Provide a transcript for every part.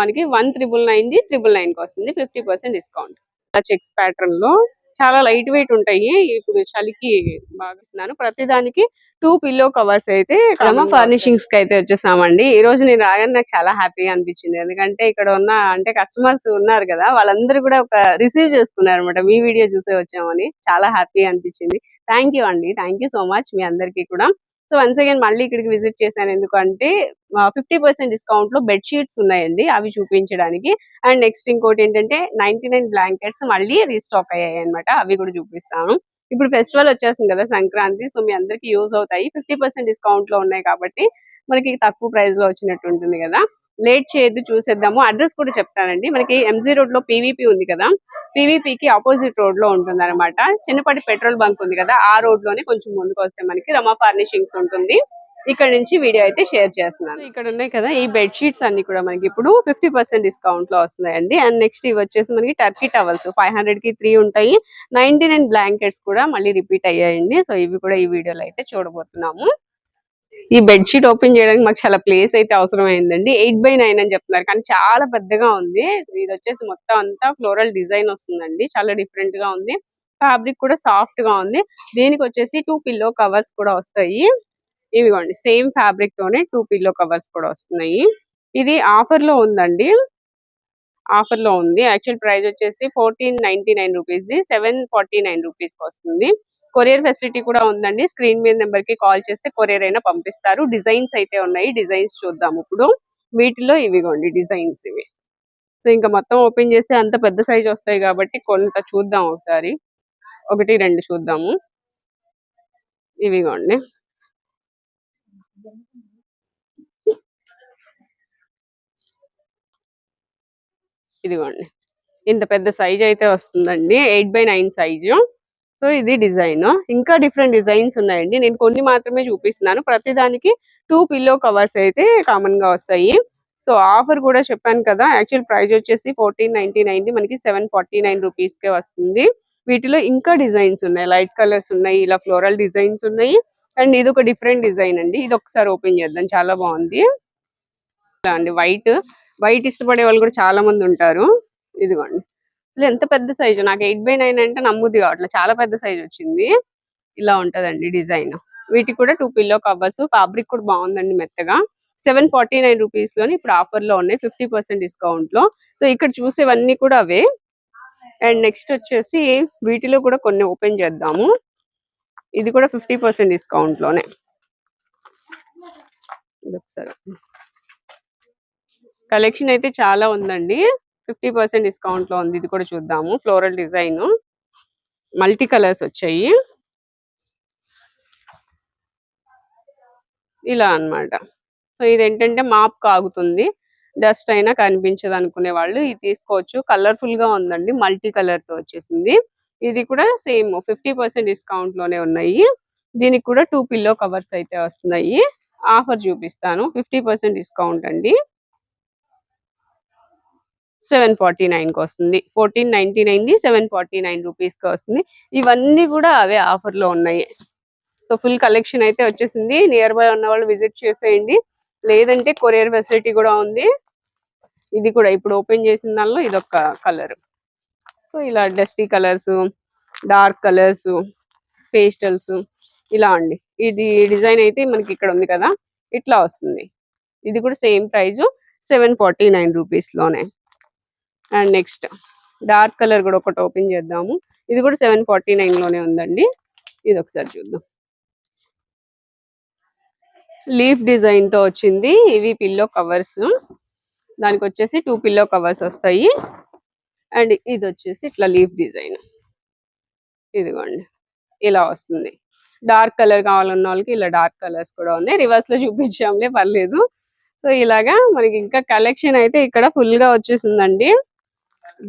మనకి one triple nine the triple నైన్కి వస్తుంది. ఫిఫ్టీ పర్సెంట్ డిస్కౌంట్ చెక్స్ ప్యాటర్న్లో చాలా లైట్ వెయిట్ ఉంటాయి. ఇప్పుడు చలికి బాగా ఇస్తున్నాను ప్రతి దానికి టూ పిల్లో కవర్స్ అయితే కమ ఫర్నిషింగ్స్కి అయితే వచ్చేసామండి. ఈ రోజు నేను రాగానే నాకు చాలా హ్యాపీగా అనిపించింది. ఎందుకంటే ఇక్కడ ఉన్న అంటే కస్టమర్స్ ఉన్నారు కదా వాళ్ళందరూ కూడా ఒక రిసీవ్ చేసుకున్నారు అనమాట మీ వీడియో చూసే వచ్చామని. చాలా హ్యాపీగా అనిపించింది. థ్యాంక్ యూ అండి. థ్యాంక్ యూ సో మచ్ మీ అందరికీ కూడా. సో వన్స్ అగైన్ మళ్ళీ ఇక్కడికి విజిట్ చేశాను ఎందుకంటే ఫిఫ్టీ పర్సెంట్ డిస్కౌంట్లో బెడ్ షీట్స్ ఉన్నాయండి అవి చూపించడానికి. అండ్ నెక్స్ట్ ఇంకోటి ఏంటంటే నైన్టీ నైన్ బ్లాంకెట్స్ మళ్ళీ రీస్టాక్ అయ్యాయి అనమాట అవి కూడా చూపిస్తాను. ఇప్పుడు ఫెస్టివల్ వచ్చేస్తుంది కదా సంక్రాంతి సో మీ అందరికి యూజ్ అవుతాయి. ఫిఫ్టీ పర్సెంట్ డిస్కౌంట్లో ఉన్నాయి కాబట్టి మనకి తక్కువ ప్రైస్లో వచ్చినట్టు ఉంటుంది కదా. లేట్ చేయొద్దు చూసేద్దాము. అడ్రస్ కూడా చెప్తానండి. మనకి ఎంజీ రోడ్లో పీవీపీ ఉంది కదా. పీవీపీ కి ఆపోజిట్ రోడ్లో ఉంటుంది అనమాట చిన్నపాటి పెట్రోల్ బంక్ ఉంది కదా. ఆ రోడ్లోనే కొంచెం ముందుకు వస్తే మనకి రమా ఫర్నిషింగ్స్ ఉంటుంది. ఇక్కడ నుంచి వీడియో అయితే షేర్ చేస్తున్నాను. ఇక్కడ ఉన్నాయి కదా. ఈ బెడ్ షీట్స్ అన్ని కూడా మనకి ఇప్పుడు ఫిఫ్టీ పర్సెంట్ డిస్కౌంట్లో వస్తున్నాయండి. అండ్ నెక్స్ట్ ఇవి వచ్చేసి మనకి టర్కీ టవల్స్ ఫైవ్ హండ్రెడ్కి త్రీ ఉంటాయి. నైన్టీ నైన్ బ్లాంకెట్స్ కూడా మళ్ళీ రిపీట్ అయ్యాయండి. సో ఇవి కూడా ఈ వీడియోలో అయితే చూడబోతున్నాము. ఈ బెడ్ షీట్ ఓపెన్ చేయడానికి మాకు చాలా ప్లేస్ అయితే అవసరం అయిందండి ఎయిట్ బై నైన్ అని చెప్తున్నారు. కానీ చాలా పెద్దగా ఉంది. ఇది వచ్చేసి మొత్తం అంతా ఫ్లోరల్ డిజైన్ వస్తుందండి. చాలా డిఫరెంట్గా ఉంది. ఫ్యాబ్రిక్ కూడా సాఫ్ట్గా ఉంది. దీనికి వచ్చేసి టూ పిల్లో కవర్స్ కూడా వస్తాయి. ఇవిగోండి. సేమ్ ఫ్యాబ్రిక్ తోనే టూ పిల్లో కవర్స్ కూడా వస్తున్నాయి. ఇది ఆఫర్లో ఉందండి. ఆఫర్లో ఉంది. యాక్చువల్ ప్రైస్ వచ్చేసి fourteen ninety nine rupees the. Seven forty nine రూపీస్కి వస్తుంది. కొరియర్ ఫెసిలిటీ కూడా ఉందండి. స్క్రీన్ మీద నెంబర్కి కాల్ చేస్తే కొరియర్ అయినా పంపిస్తారు. డిజైన్స్ అయితే ఉన్నాయి. డిజైన్స్ చూద్దాం ఇప్పుడు. వీటిలో ఇవిగోండి డిజైన్స్ ఇవి. సో ఇంకా మొత్తం ఓపెన్ చేస్తే అంత పెద్ద సైజ్ వస్తాయి కాబట్టి కొంత చూద్దాం ఒకసారి. ఒకటి రెండు చూద్దాము. ఇవిగోండి. ఇదిగోండి. ఇంత పెద్ద సైజ్ అయితే వస్తుందండి. Eight by nine size. So ఇది డిజైన్. ఇంకా డిఫరెంట్ డిజైన్స్ ఉన్నాయండి. నేను కొన్ని మాత్రమే చూపిస్తున్నాను. ప్రతి దానికి టూ పిల్లో కవర్స్ అయితే కామన్గా వస్తాయి. సో ఆఫర్ కూడా చెప్పాను కదా యాక్చువల్ ప్రైస్ వచ్చేసి ఫోర్టీన్ నైన్టీ నైన్ మనకి సెవెన్ ఫార్టీ నైన్ రూపీస్కే వస్తుంది. వీటిలో ఇంకా డిజైన్స్ ఉన్నాయి. లైట్ కలర్స్ ఉన్నాయి ఇలా ఫ్లోరల్ డిజైన్స్ ఉన్నాయి. అండ్ ఇది ఒక డిఫరెంట్ డిజైన్ అండి. ఇది ఒకసారి ఓపెన్ చేద్దాం. చాలా బాగుంది. ఇలా అండి వైట్ వైట్ ఇష్టపడే వాళ్ళు కూడా చాలా మంది ఉంటారు. ఇదిగోండి. అసలు ఎంత పెద్ద సైజు? నాకు ఎయిట్ బై నైన్ అంటే నమ్ముద్ది కావట్లేదు చాలా పెద్ద సైజ్ వచ్చింది. ఇలా ఉంటదండి డిజైన్. వీటికి కూడా టూ పిల్లో కవర్స్ ఫ్యాబ్రిక్ కూడా బాగుందండి మెత్తగా. సెవెన్ ఫార్టీ నైన్ రూపీస్లోని ఇప్పుడు ఆఫర్లో ఉన్నాయి. ఫిఫ్టీ పర్సెంట్ డిస్కౌంట్లో. సో ఇక్కడ చూసేవన్నీ కూడా అవే. అండ్ నెక్స్ట్ వచ్చేసి వీటిలో కూడా కొన్ని ఓపెన్ చేద్దాము. ఇది కూడా ఫిఫ్టీ పర్సెంట్ డిస్కౌంట్లోనే. ఒకసారి కలెక్షన్ అయితే చాలా ఉందండి. ఫిఫ్టీ పర్సెంట్ డిస్కౌంట్లో ఉంది. ఇది కూడా చూద్దాము. Floral design. మల్టీ కలర్స్ వచ్చాయి. ఇలా అన్నమాట. సో ఇది ఏంటంటే మాప్ కాగుతుంది. డస్ట్ అయినా కనిపించదు అనుకునే వాళ్ళు ఇది తీసుకోవచ్చు. కలర్ఫుల్గా ఉందండి. మల్టీ కలర్తో వచ్చేసింది. ఇది కూడా సేమ్ ఫిఫ్టీ పర్సెంట్ డిస్కౌంట్లోనే ఉన్నాయి. దీనికి కూడా టూ పిల్లో కవర్స్ అయితే వస్తున్నాయి. ఆఫర్ చూపిస్తాను. ఫిఫ్టీ పర్సెంట్ డిస్కౌంట్ అండి. సెవెన్ ఫార్టీ నైన్కి వస్తుంది. ఫోర్టీన్ నైన్టీ నైన్ది సెవెన్ ఫార్టీ నైన్ రూపీస్కి వస్తుంది. ఇవన్నీ కూడా అవే ఆఫర్లో ఉన్నాయి. సో ఫుల్ కలెక్షన్ అయితే వచ్చేసింది. నియర్ బై ఉన్న వాళ్ళు విజిట్ చేసేయండి. లేదంటే కొరియర్ ఫెసిలిటీ కూడా ఉంది. ఇది కూడా ఇప్పుడు ఓపెన్ చేసిన దానిలో ఇదొక కలర్. సో ఇలా dusty colours dark colours pastels ఇలా అండి. ఇది డిజైన్ అయితే మనకి ఇక్కడ ఉంది కదా. ఇట్లా వస్తుంది. ఇది కూడా same price seven forty nine రూపీస్లోనే and next dark colour కూడా ఒకటి ఓపెన్ చేద్దాము. ఇది కూడా సెవెన్ ఫార్టీ నైన్లోనే ఉందండి. ఇది ఒకసారి చూద్దాం. లీఫ్ డిజైన్తో వచ్చింది ఇవి పిల్లో కవర్స్. దానికి వచ్చేసి టూ పిల్లో కవర్స్ వస్తాయి. అండ్ ఇది వచ్చేసి ఇట్లా లీఫ్ డిజైన్. ఇదిగోండి. ఇలా వస్తుంది. డార్క్ కలర్ కావాలన్న వాళ్ళకి ఇలా డార్క్ కలర్స్ కూడా ఉన్నాయి. రివర్స్లో చూపించాంలే పర్లేదు. సో ఇలాగా మనకి ఇంకా కలెక్షన్ అయితే ఇక్కడ ఫుల్గా వచ్చేసిందండి.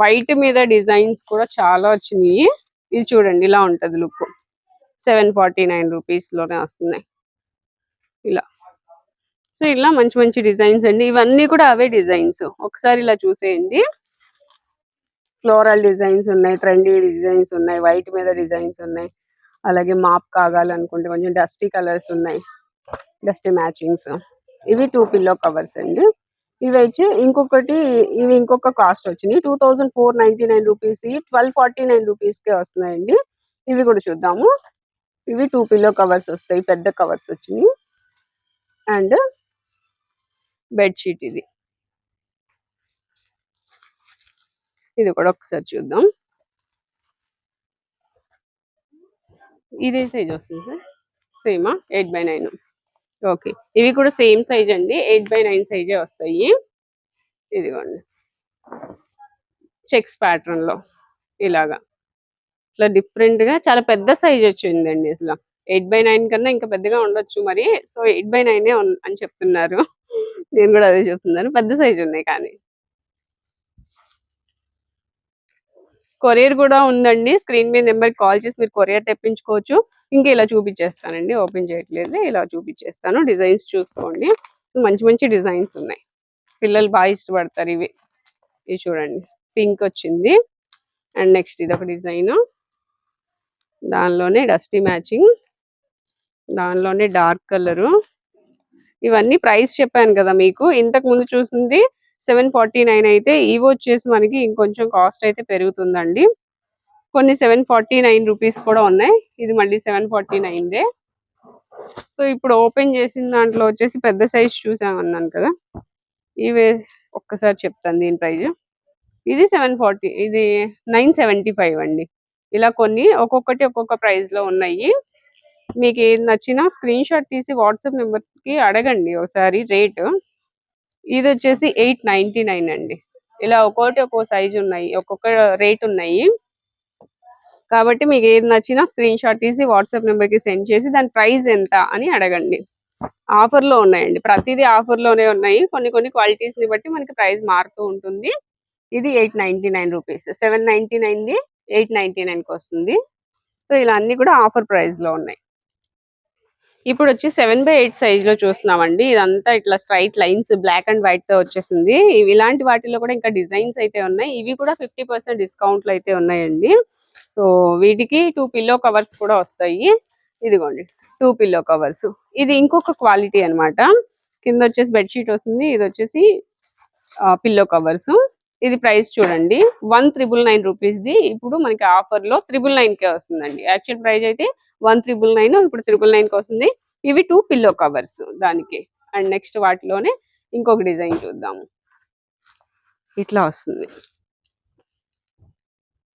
వైట్ మీద డిజైన్స్ కూడా చాలా వచ్చినాయి. ఇది చూడండి ఇలా ఉంటుంది లుక్. సెవెన్ ఫార్టీ నైన్ రూపీస్లోనే వస్తున్నాయి. ఇలా. సో ఇలా మంచి మంచి డిజైన్స్ అండి. ఇవన్నీ కూడా అవే డిజైన్స్. ఒకసారి ఇలా చూసేయండి. ఫ్లోరల్ డిజైన్స్ ఉన్నాయి ట్రెండీ డిజైన్స్ ఉన్నాయి వైట్ మీద డిజైన్స్ ఉన్నాయి. అలాగే మాప్ కాగాలనుకుంటే కొంచెం డస్టీ కలర్స్ ఉన్నాయి. Dusty matchings. ఇవి టూ పిల్లో కవర్స్ అండి. ఇవి వచ్చి ఇంకొకటి ఇవి ఇంకొక కాస్ట్ వచ్చినాయి two thousand four ninety nine rupees twelve forty nine rupees కే వస్తున్నాయండి. ఇవి కూడా చూద్దాము. ఇవి టూ పిల్లో కవర్స్ వస్తాయి పెద్ద కవర్స్ వచ్చినాయి. అండ్ బెడ్షీట్ ఇది. ఇది కూడా ఒకసారి చూద్దాం. ఇదే సైజ్ వస్తుంది సార్. సేమా ఎయిట్ బై నైన్ ఓకే. ఇవి కూడా సేమ్ సైజ్ అండి. ఎయిట్ బై నైన్ సైజే వస్తాయి. ఇదిగోండి. చెక్స్ ప్యాటర్న్లో ఇలాగా. ఇట్లా డిఫరెంట్గా చాలా పెద్ద సైజ్ వచ్చిందండి అసలు. ఎయిట్ బై నైన్ కన్నా ఇంకా పెద్దగా ఉండొచ్చు మరి. సో ఎయిట్ బై నైన్ అని చెప్తున్నారు. నేను కూడా అదే చెప్తున్నాను. పెద్ద సైజ్ ఉన్నాయి కానీ. కొరియర్ కూడా ఉందండి. స్క్రీన్ మీద నెంబర్ కాల్ చేసి మీరు కొరియర్ తెప్పించుకోవచ్చు. ఇంకా ఇలా చూపించేస్తానండి. ఓపెన్ చేయట్లేదు. ఇలా చూపించేస్తాను. డిజైన్స్ చూసుకోండి. మంచి మంచి డిజైన్స్ ఉన్నాయి. పిల్లలు బాగా ఇష్టపడతారు ఇవి. ఇవి చూడండి. పింక్ వచ్చింది. అండ్ నెక్స్ట్ ఇది ఒక డిజైన్. దానిలోనే డస్టీ మ్యాచింగ్. దానిలోనే డార్క్ కలరు. ఇవన్నీ ప్రైస్ చెప్పాను కదా మీకు. ఇంతకు ముందు చూసింది సెవెన్ ఫార్టీ నైన్ అయితే ఇవి వచ్చేసి మనకి ఇంకొంచెం కాస్ట్ అయితే పెరుగుతుందండి. కొన్ని సెవెన్ ఫార్టీ నైన్ రూపీస్ కూడా ఉన్నాయి. ఇది మళ్ళీ సెవెన్ ఫార్టీ నైన్దే సో ఇప్పుడు ఓపెన్ చేసిన దాంట్లో వచ్చేసి పెద్ద సైజ్ చూసామన్నాను కదా. ఇవి ఒక్కసారి చెప్తాను దీని ప్రైజ్. ఇది సెవెన్ ఫార్టీ ఇది నైన్ సెవెంటీ ఫైవ్ అండి. ఇలా కొన్ని ఒక్కొక్కటి ఒక్కొక్క ప్రైస్లో ఉన్నాయి. మీకు ఏది నచ్చినా స్క్రీన్ షాట్ తీసి వాట్సాప్ నెంబర్కి అడగండి ఒకసారి రేట్. ఇది వచ్చేసి ఎయిట్ నైన్టీ నైన్ అండి. ఇలా ఒక్కొక్కటి ఒక్కో సైజు ఉన్నాయి ఒక్కొక్క రేట్ ఉన్నాయి. కాబట్టి మీకు ఏది నచ్చినా స్క్రీన్ షాట్ తీసి వాట్సాప్ నెంబర్కి సెండ్ చేసి దాని ప్రైస్ ఎంత అని అడగండి. ఆఫర్లో ఉన్నాయండి. ప్రతిదీ ఆఫర్లోనే ఉన్నాయి. కొన్ని కొన్ని క్వాలిటీస్ని బట్టి మనకి ప్రైస్ మారుతూ ఉంటుంది. ఇది eight ninety nine rupees. Seven ninety nine the eight ninety నైన్కి వస్తుంది. సో ఇలా అన్ని కూడా ఆఫర్ ప్రైస్లో ఉన్నాయి. ఇప్పుడు వచ్చి సెవెన్ బై ఎయిట్ సైజ్లో చూస్తున్నామండి. ఇదంతా ఇట్లా స్ట్రైట్ లైన్స్ బ్లాక్ అండ్ వైట్తో వచ్చేసింది. ఇవి ఇలాంటి వాటిలో కూడా ఇంకా డిజైన్స్ అయితే ఉన్నాయి. ఇవి కూడా ఫిఫ్టీ పర్సెంట్ డిస్కౌంట్లు అయితే ఉన్నాయండి. సో వీటికి టూ పిల్లో కవర్స్ కూడా వస్తాయి. ఇదిగోండి టూ పిల్లో కవర్స్. ఇది ఇంకొక క్వాలిటీ అన్నమాట. కింద వచ్చేసి బెడ్షీట్ వస్తుంది. ఇది వచ్చేసి పిల్లో కవర్స్. ఇది ప్రైస్ చూడండి. వన్ త్రిబుల్ నైన్ రూపీస్ ది. ఇప్పుడు మనకి ఆఫర్లో త్రిబుల్ నైన్ కే వస్తుందండి. యాక్చువల్ ప్రైస్ అయితే వన్ త్రిబుల్ నైన్ ఇప్పుడు త్రిబుల్ నైన్కి వస్తుంది. ఇవి టూ పిల్లో కవర్స్ దానికి. అండ్ నెక్స్ట్ వాటిలోనే ఇంకొక డిజైన్ చూద్దాము. ఇట్లా వస్తుంది.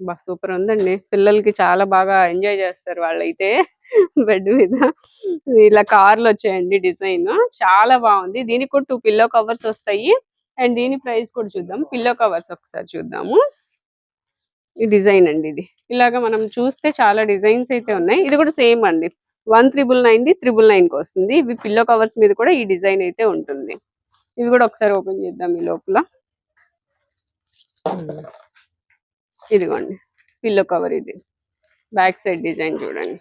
బా సూపర్ ఉందండి. పిల్లలకి చాలా బాగా ఎంజాయ్ చేస్తారు వాళ్ళైతే. బెడ్ మీద. ఇలా కార్లు వచ్చాయండి డిజైన్. చాలా బాగుంది. దీనికి కూడా టూ పిల్లో కవర్స్ వస్తాయి. అండ్ దీని ప్రైస్ కూడా చూద్దాం. పిల్లో కవర్స్ ఒకసారి చూద్దాము. ఈ డిజైన్ అండి ఇది. ఇలాగా మనం చూస్తే చాలా డిజైన్స్ అయితే ఉన్నాయి. ఇది కూడా సేమ్ అండి. One triple nine the triple నైన్కి వస్తుంది. ఇవి పిల్లో కవర్స్ మీద కూడా ఈ డిజైన్ అయితే ఉంటుంది. ఇవి కూడా ఒకసారి ఓపెన్ చేద్దాం ఈ లోపల. ఇదిగోండి. పిల్లో కవర్ ఇది. బ్యాక్ సైడ్ డిజైన్ చూడండి.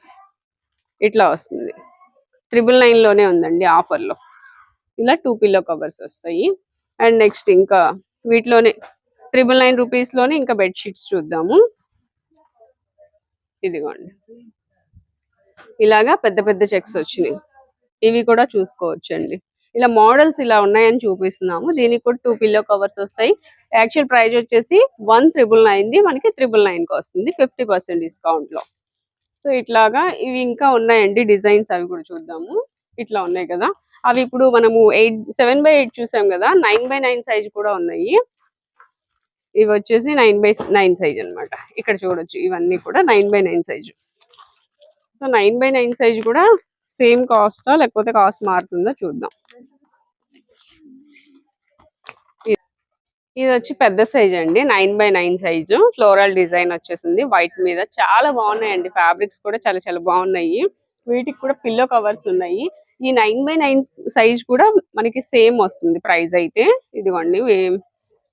ఇట్లా వస్తుంది. త్రిబుల్ నైన్లోనే ఉందండి ఆఫర్లో ఇలా టూ పిల్లో కవర్స్ వస్తాయి. అండ్ నెక్స్ట్ ఇంకా వీటిలోనే త్రిబుల్ నైన్ రూపీస్లోనే ఇంకా బెడ్షీట్స్ చూద్దాము. ఇదిగోండి. ఇలాగా పెద్ద పెద్ద చెక్స్ వచ్చినాయి. ఇవి కూడా చూసుకోవచ్చండి. ఇలా మోడల్స్ ఇలా ఉన్నాయని చూపిస్తున్నాము. దీనికి కూడా టూ పిల్లో కవర్స్ వస్తాయి. యాక్చువల్ ప్రైస్ వచ్చేసి వన్ త్రిబుల్ నైన్ ది మనకి త్రిబుల్ నైన్కి వస్తుంది. ఫిఫ్టీ పర్సెంట్ డిస్కౌంట్లో సో ఇట్లాగా ఇవి ఇంకా ఉన్నాయండి డిజైన్స్ అవి కూడా చూద్దాము. ఇట్లా ఉన్నాయి కదా. అవి ఇప్పుడు మనము ఎయిట్ సెవెన్ బై ఎయిట్ చూసాం కదా. నైన్ బై నైన్ సైజ్ కూడా ఉన్నాయి. ఇవి వచ్చేసి నైన్ బై నైన్ సైజ్ అన్నమాట. ఇక్కడ చూడొచ్చు ఇవన్నీ కూడా nine by nine size. So nine by nine size కూడా సేమ్ కాస్టా లేకపోతే కాస్ట్ మారుతుందో చూద్దాం. ఇది- ఇది వచ్చి పెద్ద సైజ్ అండి nine by nine size. Floral design వచ్చేసింది. వైట్ మీద చాలా బాగున్నాయండి. ఫ్యాబ్రిక్స్ కూడా చాలా చాలా బాగున్నాయి. వీటికి కూడా పిల్లో కవర్స్ ఉన్నాయి. ఈ నైన్ బై నైన్ సైజ్ కూడా మనకి సేమ్ వస్తుంది ప్రైస్ అయితే. ఇదిగోండి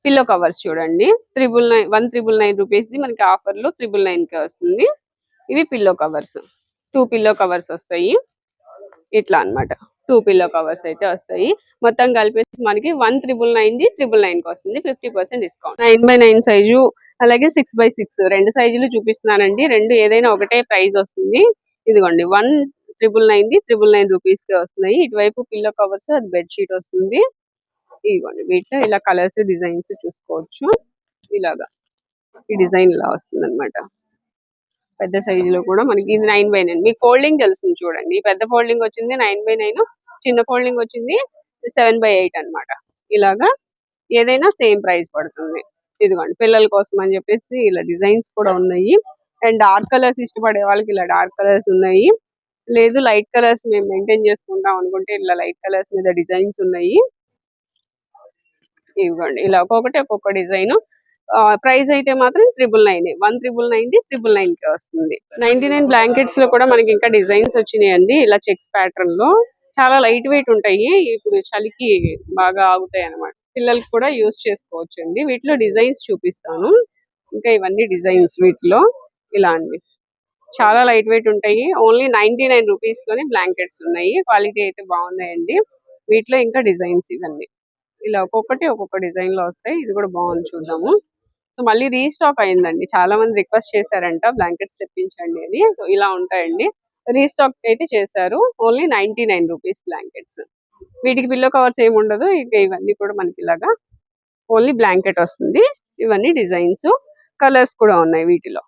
పిల్లో కవర్స్ చూడండి. Triple nine one triple nine రూపీస్ది మనకి ఆఫర్లో త్రిబుల్ నైన్కి వస్తుంది. ఇవి pillow covers. Two pillow covers వస్తాయి. ఇట్లా అన్నమాట. టూ పిల్లో కవర్స్ అయితే వస్తాయి. మొత్తం కలిపేసి మనకి వన్ త్రిబుల్ నైన్ది త్రిబుల్ నైన్కి వస్తుంది. Fifty percent discount. Nine by nine size అలాగే సిక్స్ బై సిక్స్ రెండు సైజులు చూపిస్తున్నానండి. రెండు ఏదైనా ఒకటే ప్రైస్ వస్తుంది. ఇదిగోండి వన్ ట్రిపుల్ నైన్ ది ట్రిపుల్ నైన్ రూపీస్కి వస్తున్నాయి. ఇటువైపు పిల్లో కవర్స్ అది బెడ్ షీట్ వస్తుంది. ఇదిగోండి వీటిలో ఇలా కలర్స్ డిజైన్స్ చూసుకోవచ్చు. ఇలాగా ఈ డిజైన్ ఇలా వస్తుంది అనమాట పెద్ద సైజు లో కూడా మనకి ఇది నైన్ బై నైన్. మీకు ఫోల్డింగ్ తెలుస్తుంది చూడండి. పెద్ద ఫోల్డింగ్ వచ్చింది నైన్ బై నైన్ చిన్న ఫోల్డింగ్ వచ్చింది సెవెన్ బై ఎయిట్ అన్నమాట. ఇలాగా ఏదైనా సేమ్ ప్రైస్ పడుతుంది. ఇదిగోండి పిల్లల కోసం అని చెప్పేసి ఇలా డిజైన్స్ కూడా ఉన్నాయి. అండ్ డార్క్ కలర్స్ ఇష్టపడే వాళ్ళకి ఇలా డార్క్ కలర్స్ ఉన్నాయి. లేదు లైట్ కలర్స్ మేము మెయింటైన్ చేసుకుంటాం అనుకుంటే ఇలా లైట్ కలర్స్ మీద డిజైన్స్ ఉన్నాయి. ఇవ్వండి ఇలా ఒక్కొక్కటి ఒక్కొక్క డిజైన్. ప్రైస్ అయితే మాత్రం triple nine one triple nine the triple నైన్కి వస్తుంది. నైన్టీ నైన్ బ్లాంకెట్స్లో కూడా మనకి ఇంకా డిజైన్స్ వచ్చినాయండి ఇలా చెక్స్ ప్యాటర్న్లో. చాలా లైట్ వెయిట్ ఉంటాయి ఇప్పుడు చలికి బాగా ఆగుతాయి అన్నమాట. పిల్లలకి కూడా యూస్ చేసుకోవచ్చు అండి వీటిలో డిజైన్స్ చూపిస్తాను. ఇంకా ఇవన్నీ డిజైన్స్ వీటిలో. ఇలా అండి. చాలా లైట్ వెయిట్ ఉంటాయి. ఓన్లీ నైన్టీ నైన్ రూపీస్లోనే బ్లాంకెట్స్ ఉన్నాయి. క్వాలిటీ అయితే బాగున్నాయండి. వీటిలో ఇంకా డిజైన్స్ ఇవన్నీ. ఇలా ఒక్కొక్కటి ఒక్కొక్క డిజైన్లో వస్తాయి. ఇది కూడా బాగుంది చూద్దాము. సో మళ్ళీ రీస్టాక్ అయిందండి. చాలా మంది రిక్వెస్ట్ చేశారంట బ్లాంకెట్స్ తెప్పించండి అని. సో ఇలా ఉంటాయండి. రీస్టాక్ అయితే చేశారు. Only ninety nine rupees blankets. వీటికి పిల్లో కవర్స్ ఏమి ఉండదు. ఇక ఇవన్నీ కూడా మనకి ఇలాగా ఓన్లీ బ్లాంకెట్ వస్తుంది. ఇవన్నీ డిజైన్స్. కలర్స్ కూడా ఉన్నాయి వీటిలో.